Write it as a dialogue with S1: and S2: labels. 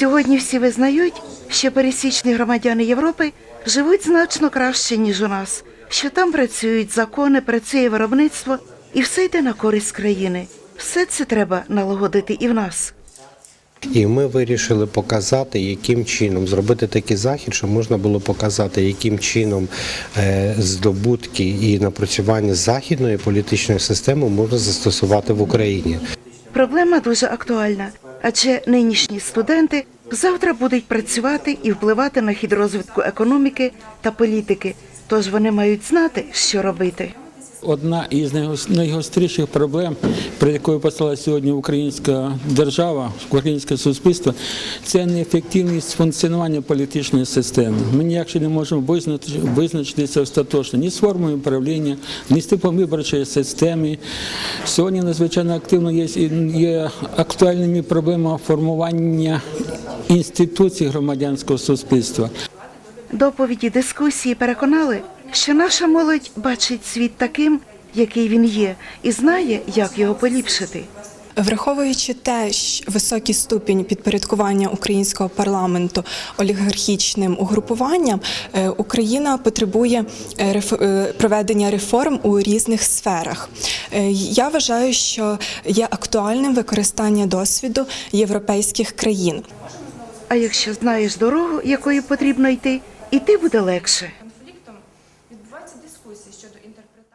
S1: Сьогодні всі визнають, що пересічні громадяни Європи живуть значно краще, ніж у нас, що там працюють закони, працює виробництво і все йде на користь країни. Все це треба налагодити і в нас.
S2: І ми вирішили показати, яким чином зробити такий захід, щоб можна було показати, яким чином е, здобутки і напрацювання західної політичної системи можна застосувати в Україні.
S1: Проблема дуже актуальна, адже нинішні студенти завтра будуть працювати і впливати на хід розвитку економіки та політики, тож вони мають знати, що робити.
S3: Одна із найгостріших проблем, перед якою постала сьогодні українська держава, українське суспільство, це неефективність функціонування політичної системи. Ми ніяк не можемо визначитися остаточно ні з формою управління, ні з типом виборчої системи. Сьогодні надзвичайно активно є, є актуальними проблемами формування інституцій громадянського суспільства.
S1: Доповіді дискусії переконали, що наша молодь бачить світ таким, який він є, і знає, як його поліпшити.
S4: Враховуючи теж високий ступінь підпорядкування українського парламенту олігархічним угрупуванням, е, Україна потребує е, е, проведення реформ у різних сферах. Я вважаю, що є актуальним використання досвіду європейських країн.
S1: А якщо знаєш дорогу, якою потрібно йти, іти буде легше відбувалися дискусії щодо інтерпретації.